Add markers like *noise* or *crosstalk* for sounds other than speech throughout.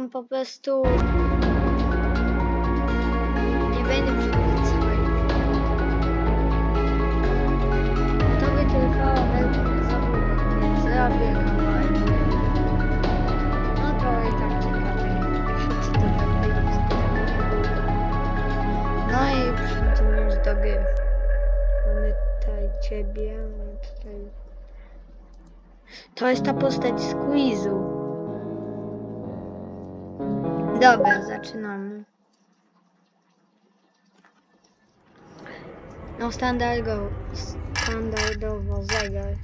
wam po prostu nie będę przychodzić całego. To by trwało według za więc zrobię kawałek. No to i tak ciekawe, co to tak jest. No i już do gry. Mamy tutaj ciebie, mamy tutaj... To jest ta postać z quizu. Dobra, zaczynamy. No standardowo, standardowo zegar.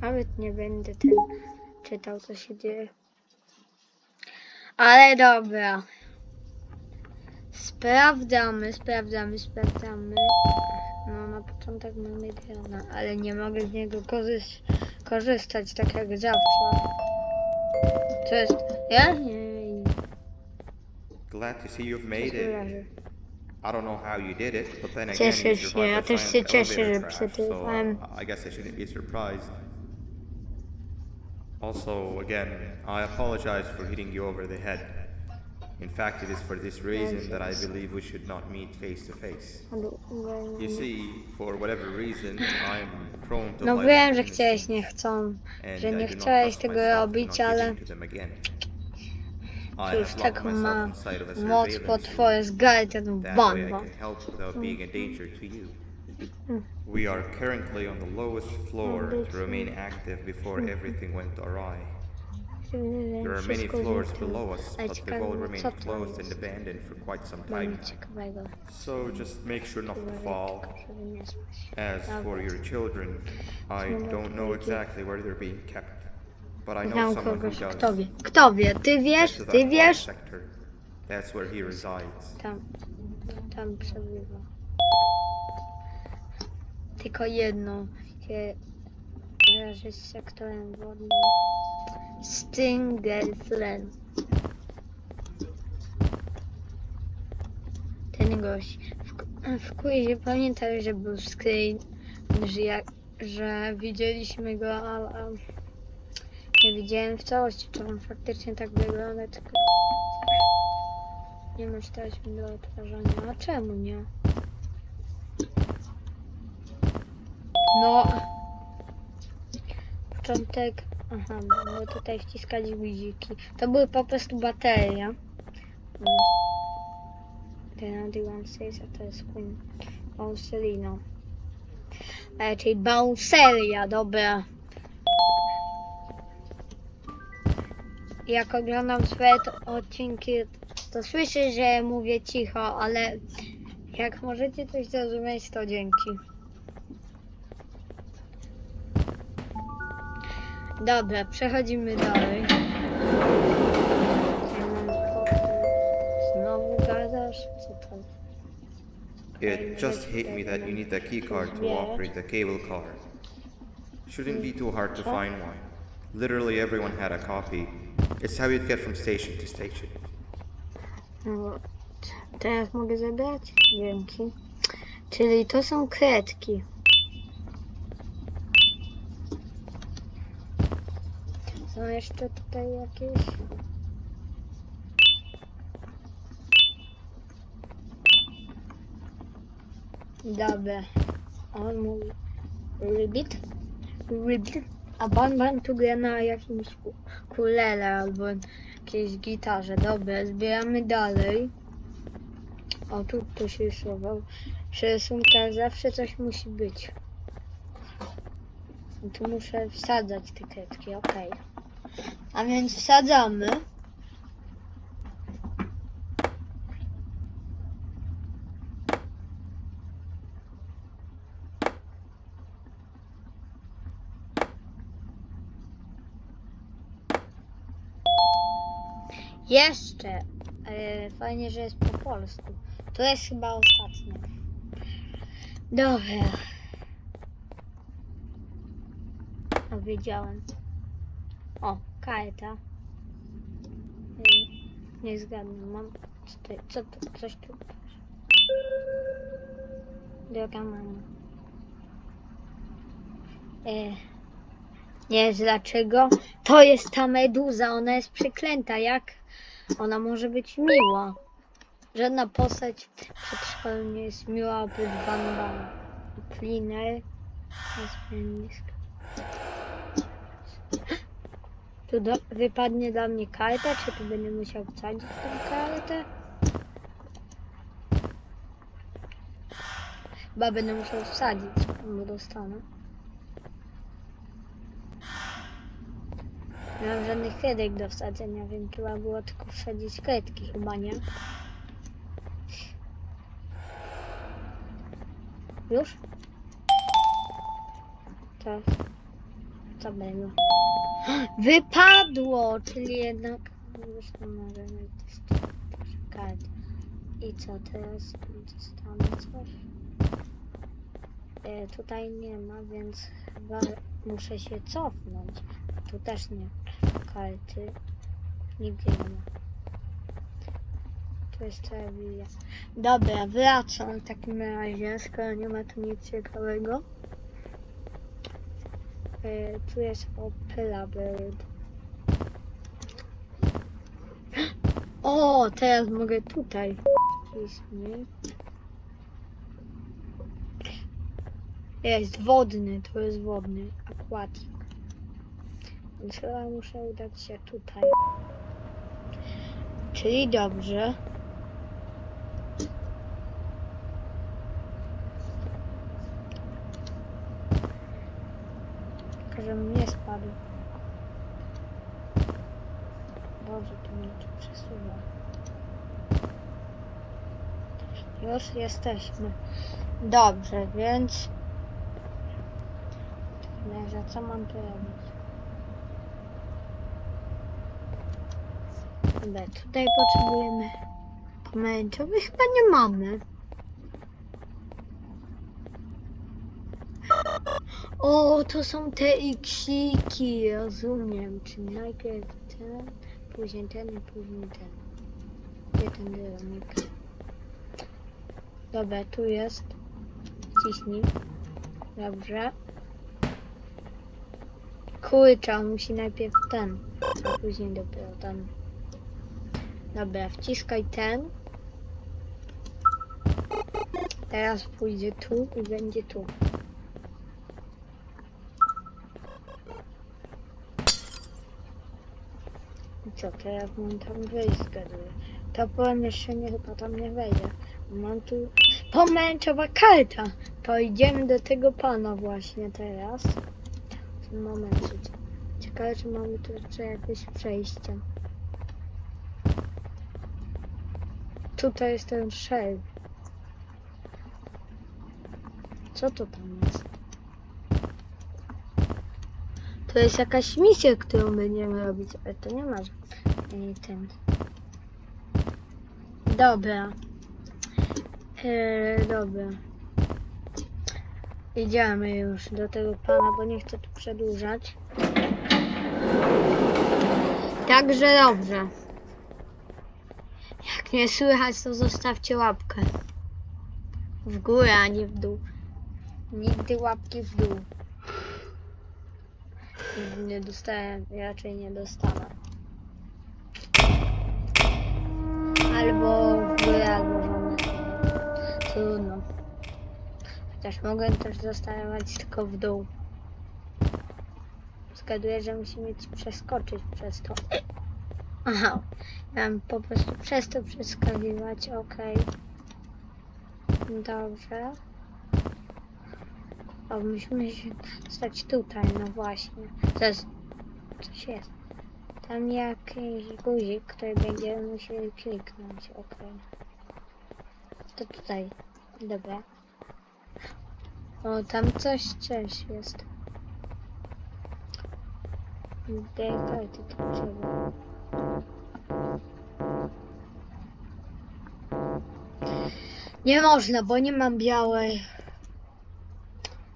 Nawet nie będę ten czytał co się dzieje. Ale dobra. Sprawdzamy, sprawdzamy, sprawdzamy. No na początek mamy grana, ale nie mogę z niego korzyst korzystać tak jak zawsze. Co jest? Ja? Nie. Glad to see you've made it. I don't know how you did it, but then again, Cieszę you się, survived ja the też się giant cieszę, elevator crash. So uh, I guess I shouldn't be surprised. Also, again, I apologize for hitting you over the head. In fact, it is for this reason that I believe we should not meet face to face. You see, for whatever reason, I'm prone to No light wiem, że instincts, chciałeś nie chcą, and że I nie do not chciałeś trust tego myself to robić, not ale give in to them again. I have locked myself inside of a surveillance twoje zgary ten That way I can help without being a danger to you. Mm. We are currently on the lowest floor Mm, to remain active before everything went awry. There are many floors below us, but they've all remained closed and abandoned for quite some time mnie now. ciekawego. So just make sure not to fall. Żeby nie spać. As for your children, I don't know exactly where they're being kept, but I know Znam someone who kogoś, does. kto wie. Kto wie? Ty wiesz? To that Ty vault wiesz? sector. That's where he resides. Tam, tam przebywa. Tylko jedno się kojarzy z sektorem wodnym. Stingelflen. Ten gość. W, w quizie pamiętam, że był screen, że, jak, że widzieliśmy go, ale nie widziałem w całości, czy on faktycznie tak wygląda, tylko nie masz taśmy do odtwarzania. A czemu nie? No. Początek. Aha, bo tutaj wciskali guziki. To były po prostu bateria. Mm. Ten Andy Says, a to jest Queen Bouncelino. E, czyli Bouncelia, dobra. Jak oglądam swoje odcinki, to słyszę, że mówię cicho, ale jak możecie coś zrozumieć, to dzięki. Dobra, przechodzimy dalej. Znowu gadasz? Co to? It just hit me that you need a key card to operate the cable car. Shouldn't be too hard to find one. Literally everyone had a copy. It's how you'd get from station to station. No, teraz mogę zabrać? Dzięki. Czyli to są kredki. Są jeszcze tutaj jakieś? Dobra. On mówi Ribbit. Ribbit. A Banban tu gra na jakimś ku- kulele albo jakiejś gitarze. Dobra, zbieramy dalej. O, tu ktoś rysował. Przy rysunkach zawsze coś musi być. I tu muszę wsadzać te kredki, okej. A więc wsadzamy. Jeszcze. E, fajnie, że jest po polsku. To jest chyba ostatnie. Dobra. O, wiedziałem. O, karta. Y, Nie zgadnę, mam. Co co to, coś tu. Droga mama. E, Nie dlaczego? To jest ta meduza, ona jest przeklęta. Jak ona może być miła? Żadna postać przedszkolna nie jest miła oprócz jest nisko. Tu do, wypadnie dla mnie karta, czy tu będę musiał wsadzić tę kartę? Chyba będę musiał wsadzić, bo dostanę. Nie mam żadnych kredek do wsadzenia, więc trzeba było tylko wsadzić kredki, chyba nie? Już? Tak. Co było? Wypadło! Czyli jednak już nie możemy poszukać. I co teraz? Dostanę coś? E, tutaj nie ma, więc chyba muszę się cofnąć. Tu też nie karty. Nigdzie nie ma. Tu jest telewizja. Dobra, wracam w takim razie, skoro nie ma tu nic ciekawego. E, tu jest Opera Bird. *gasps* O, teraz mogę tutaj. Jest wodny, to jest wodny, aquatic. Więc chyba muszę udać się tutaj. Czyli dobrze. Tylko żebym nie spadł. Boże, to mnie tu przesuwa. Już jesteśmy. Dobrze, więc... Razie, co mam tu robić? Dobra, tutaj potrzebujemy pomarańczowy. Chyba nie mamy. O, to są te iksiki, rozumiem. Czyli najpierw ten, później ten i później ten. Gdzie ten dyronik? Dobra, tu jest. Wciśnij. Dobrze. Kurczę, musi najpierw ten, a później dopiero ten. Dobra, wciskaj ten. Teraz pójdzie tu i będzie tu. I co, teraz mam tam wejść, zgaduję. To pomieszczenie chyba tam nie wejdę. Mam tu pomęczowa karta. To idziemy do tego pana właśnie teraz. Tym momencie. Ciekawe, czy mamy tu jeszcze jakieś przejście. Tutaj jest ten szelf. Co to tam jest? To jest jakaś misja, którą będziemy robić, ale to nie ma żadnej ten. Dobra. Eee, dobra. Idziemy już do tego pana, bo nie chcę tu przedłużać. Także dobrze. Jak nie słychać, to zostawcie łapkę. W górę, a nie w dół. Nigdy łapki w dół. Nie dostałem, raczej nie dostanę. Albo w górę, albo w. Trudno. Chociaż mogę też zostawiać tylko w dół. Zgaduję, że musimy ci przeskoczyć przez to. Aha, mam po prostu przez to przeskakiwać, okej. Dobrze. O, musimy się stać tutaj, no właśnie. To jest... Coś jest. Tam jakiś guzik, który będziemy musieli kliknąć, okej. To tutaj. Dobra. O, tam coś, coś jest. Trzeba. Nie można, bo nie mam białej.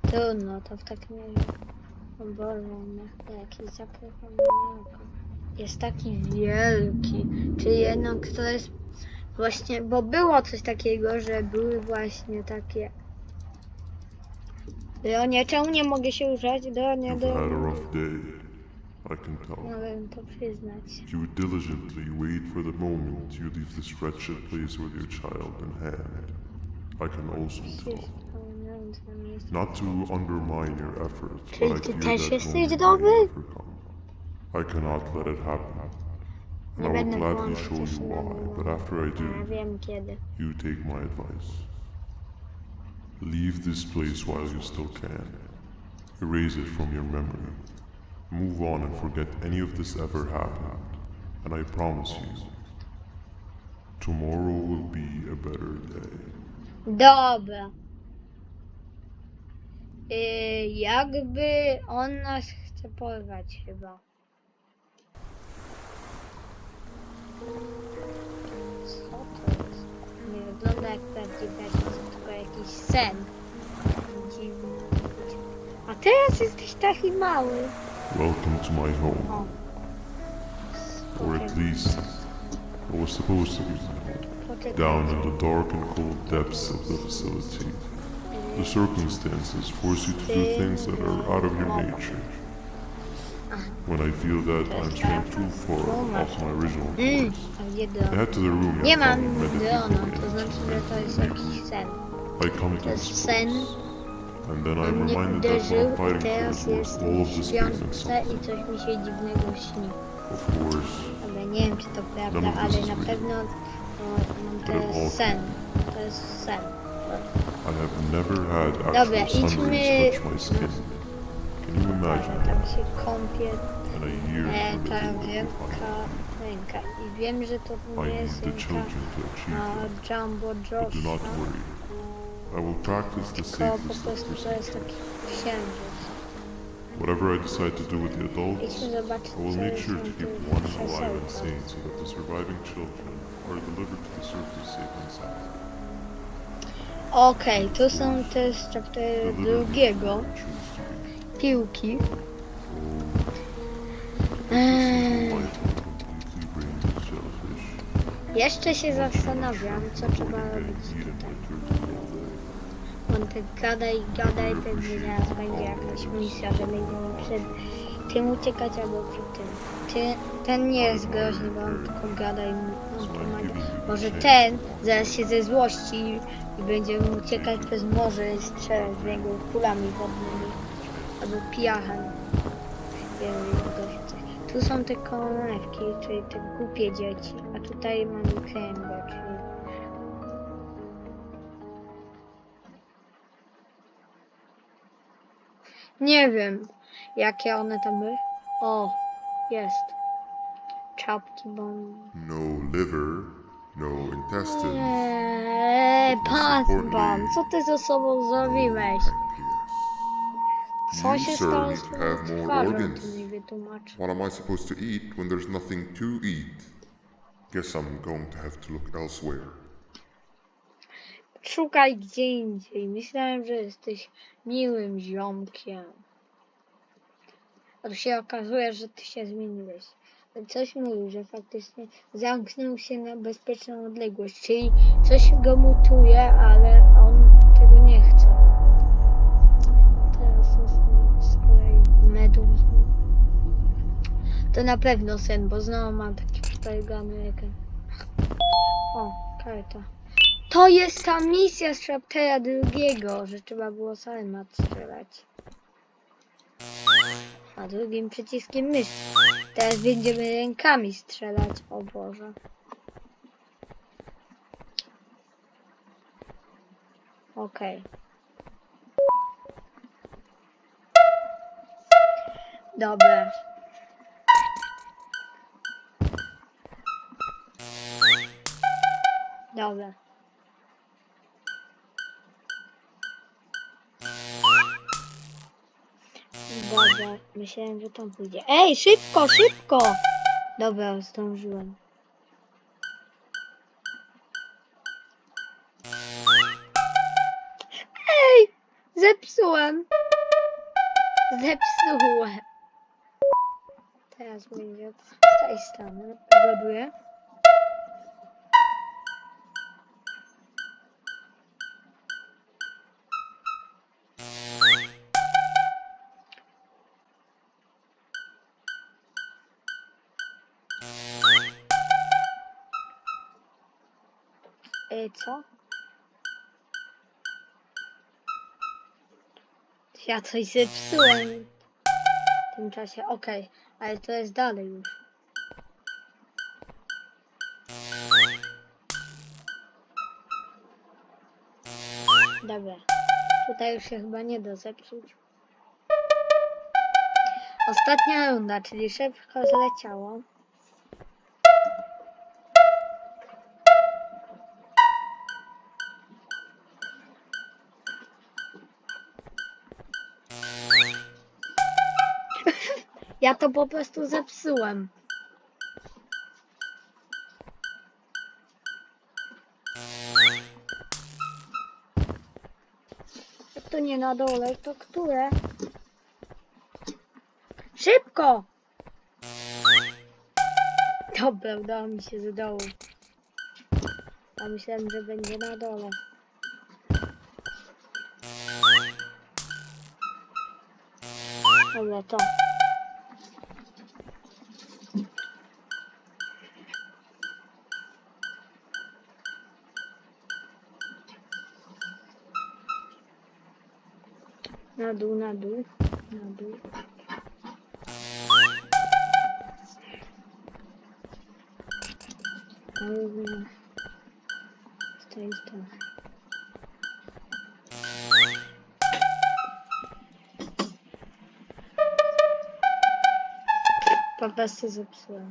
Trudno, to w takim razie. O Boże, nie, jakiś zakrywany oko. Jest taki wielki. Czyli jednak to jest właśnie, bo było coś takiego, że były właśnie takie Leonie, czemu nie mogę się ruszać? Leonie, You've had a Leonie. rough day. I can tell. Mogę to przyznać. You diligently wait for the moment you leave this wretched place with your child in hand. I can also tell. Not to undermine your efforts, but I ty fear też that jesteś moment dobry? never come. I cannot let it happen. And Nie I will będę gladly show you why, but after I Ja do, wiem kiedy. you take my advice. Leave this place while you still can. Erase it from your memory. Move on and forget any of this ever happened. And I promise you, tomorrow will be a better day. Dobra. Yy, jakby on nas chce porwać chyba. Co to jest? Nie wygląda jak tylko jakiś sen. Dziwny. A teraz jesteś taki mały. Welcome to my home. Or at least, I was supposed to be my home. Down in the dark and cold depths of the facility. The circumstances force you to do things that are out of your nature. When I feel that I'm straying too far off my original course, I head to the room Nie I mam found meditating Leona, in I come to this place, and then I'm reminded that what I'm fighting for teraz is worth all of w this pain and suffering. Of course, Ale nie wiem, czy to prawda, ale na pewno no, no, all jest sen. To jest sen. I have never had Dobra, actual sun idźmy- rays touch my skin. Can you imagine tam się kąpie And I hear e, ta little wielka ręka. I wiem, że to nie need jest the ręka children to achieve a that. Jumbo But do not worry. I will practice the tylko po prostu to procedures. jest taki księżyc. Whatever I decide to do with the adults, Idźmy zobaczyć, I will co make jest sure na to keep tym one alive and krzesełku. sane so that the surviving children are delivered to the surface safe and sound. Okej, tu są też chaptery drugiego. people choose to be. Piłki. Eee, is the life of a completely brainless jellyfish. jeszcze się zastanawiam, co trzeba robić eaten by tak gada i gada i pewnie zaraz będzie jakaś misja, że będziemy przed tym uciekać albo przed tym. Ty, ten nie jest groźny, bo on tylko gada i on pomaga. Może ten zaraz się ze złości i będziemy uciekać przez morze i strzelać w niego kulami wodnymi albo piachem. Wiem, jak się chce. Tu są te konewki, czyli te głupie dzieci, a tutaj mamy kręgę, czyli Nie wiem, jakie one tam były. O, jest. Czapki bomb. No liver, no intestines, Eee, pan, pan, co ty ze sobą zrobiłeś? Co się stało z twarzą, to mi wytłumacz. What am I supposed to eat when there's nothing to eat? Guess I'm going to have to look elsewhere. Szukaj gdzie indziej. Myślałem, że jesteś miłym ziomkiem. A tu się okazuje, że ty się zmieniłeś. Coś mówił, że faktycznie zamknął się na bezpieczną odległość, czyli coś go mutuje, ale on tego nie chce. Teraz jestem z kolei meduzą. To na pewno sen, bo znowu mam taki przetargany ekran. O, karta. To jest ta misja z chaptera drugiego, że trzeba było Salma strzelać. A drugim przyciskiem myszy. Teraz będziemy rękami strzelać, o Boże. Okej. Dobra. Dobra. Dobra, myślałem, że tam pójdzie. Ej, szybko, szybko! Dobra, zdążyłem. Ej, zepsułem. Zepsułem. Teraz będzie z tej strony. Zgaduję. Y, co? Ja coś zepsułem. W tym czasie, okej, ale to jest dalej już. Dobra, tutaj już się chyba nie da zepsuć. Ostatnia runda, czyli szybko zleciało. Ja to po prostu zepsułem. To nie na dole, to które? Szybko! Dobra, udało mi się z dołu. A myślałem, że będzie na dole. Dobra, to. Na dół, na dół, na dół. Z tej strony. Po prostu zepsułem.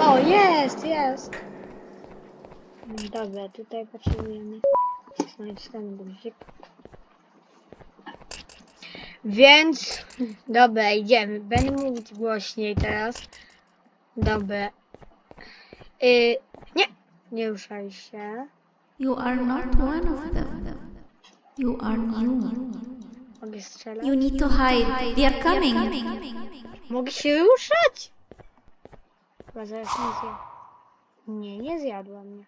O, jest, jest! Dobra, tutaj potrzebujemy znaleźć ten guzik. Więc, dobra, idziemy. Będę mówić głośniej teraz. Dobra. Y, nie, nie ruszaj się. You are not one of them. You are new. Mogę strzelać? You need to hide. They are coming. Mogę się ruszać? Chyba zaraz nie zjadł. Nie, nie zjadła mnie.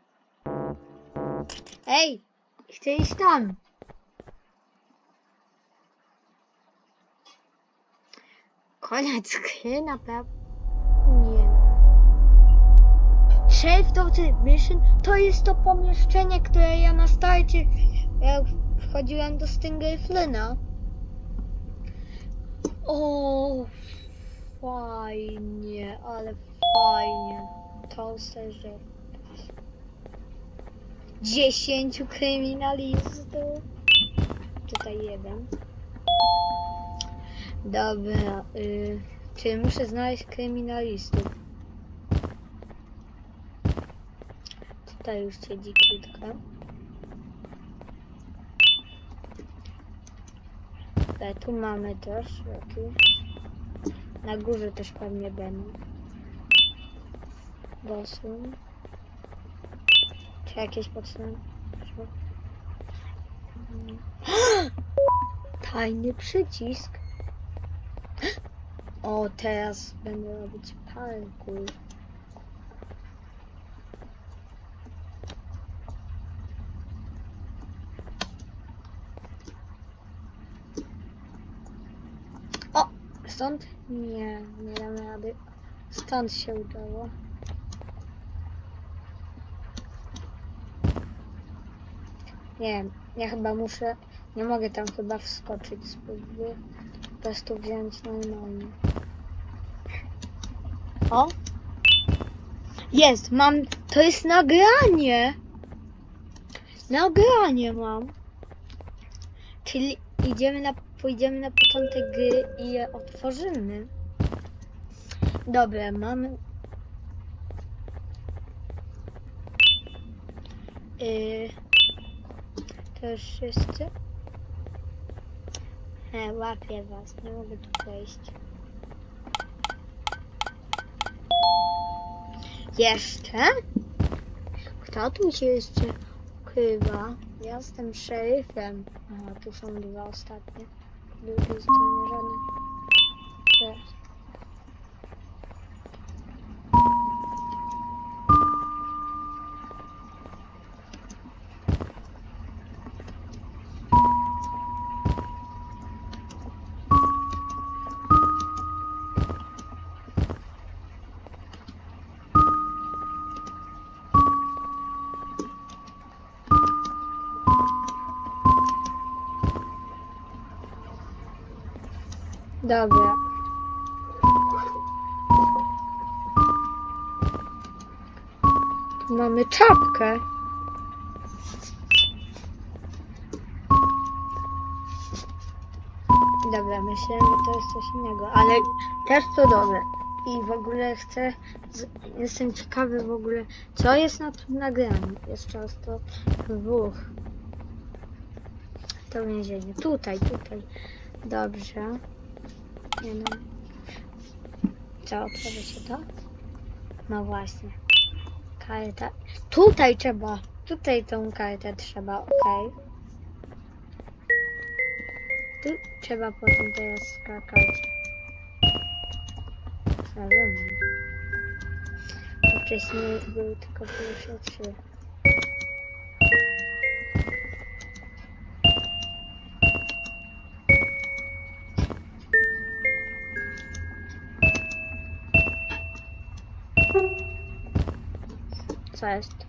Ej! Chcę iść tam. Koniec gry, naprawdę? Nie. Sheriff Daughter Mission to jest to pomieszczenie, które ja na starcie jak wchodziłem do Stinger Flyna. O, fajnie, ale fajnie. To że Dziesięciu kryminalistów. Tutaj jeden. Dobra, y, czy muszę znaleźć kryminalistów? Tutaj już siedzi kilka. E, tu mamy też jakieś. Na górze też pewnie będą. Bosum. Czy jakieś podstępy? *gasps* Tajny przycisk. O, teraz będę robić parkour. O! Stąd? Nie, nie dam rady. Stąd się udało. Nie ja chyba muszę, nie mogę tam chyba wskoczyć, po prostu wziąć normalnie. O! Jest, mam, to jest nagranie! Nagranie mam. Czyli idziemy na, pójdziemy na początek gry i je otworzymy. Dobra, mamy... Yy, to już wszyscy? E, łapię was, nie mogę tu wejść. Jeszcze? Kto tu się jeszcze ukrywa? Ja jestem szeryfem. Aha, tu są dwa ostatnie. Po drugiej stronie żadnych. Cześć. Dobra. Mamy czapkę. Dobra, myślę, że to jest coś innego, ale też dobre. I w ogóle chcę, z, jestem ciekawy w ogóle, co jest na tym nagraniu. Jest często dwóch. To więzienie. Tutaj, tutaj. Dobrze. Nie no. Co, otworzy się to? No właśnie. Karta. Tutaj trzeba. Tutaj tą kartę trzeba, okej. Tu trzeba potem teraz skakać. Rozumiem. Wcześniej były tylko pierwsze trzy. Co jest?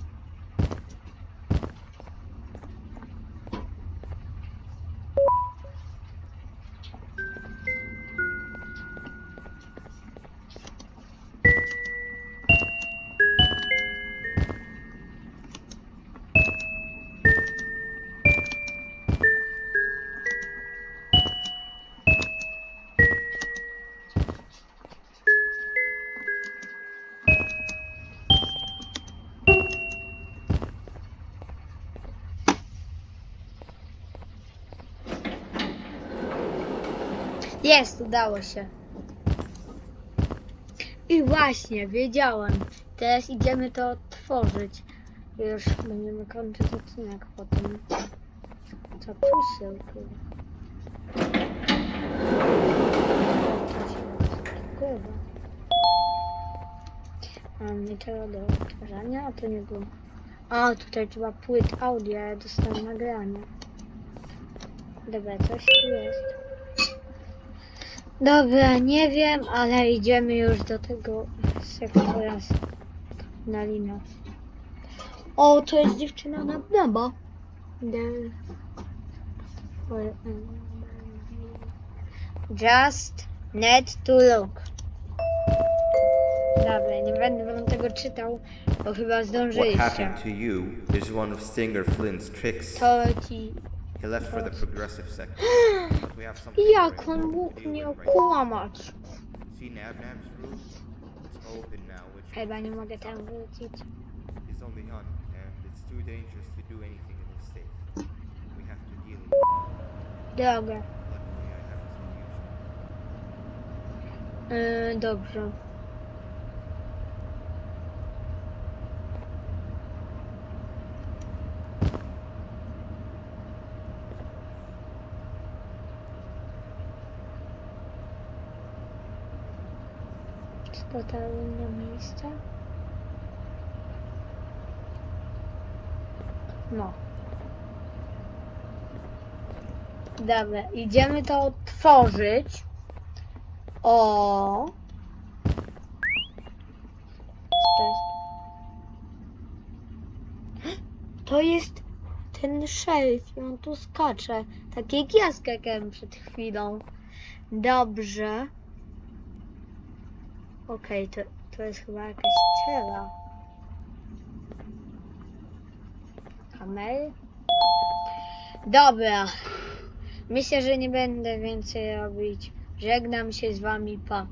Jest, udało się. I właśnie, wiedziałem. Teraz idziemy to otworzyć. Już będziemy kończyć odcinek potem. Co tu się Kurwa. Mam niczego do odtwarzania, a to nie było. A, tutaj trzeba płyt audio, ja dostałem nagranie. Dobra, coś tu jest. Dobra, nie wiem, ale idziemy już do tego sektora na linę. O, to jest dziewczyna na em, Just need to look. Dobra, nie będę wam tego czytał, bo chyba What zdążyliście. happened to you is one of Stinger Flint's tricks. To ci... He left for the progressive sector. But we have something Jak on mógł mnie with right now. okłamać? See Nab Nab's room? It's open now, which Chyba nie mogę tam wrócić. is on the hunt, and it's too dangerous to do anything in this state. We have to deal with it. Drogę. Luckily, I have a solution. Yy, dobrze. Spotały na miejsce. No. Dobra, idziemy to otworzyć. O. To jest? Ten szef i on tu skacze. Tak jak przed chwilą. Dobrze. Okej, to, to jest chyba jakaś cela. Kamery? Dobra. Myślę, że nie będę więcej robić. Żegnam się z wami, pa.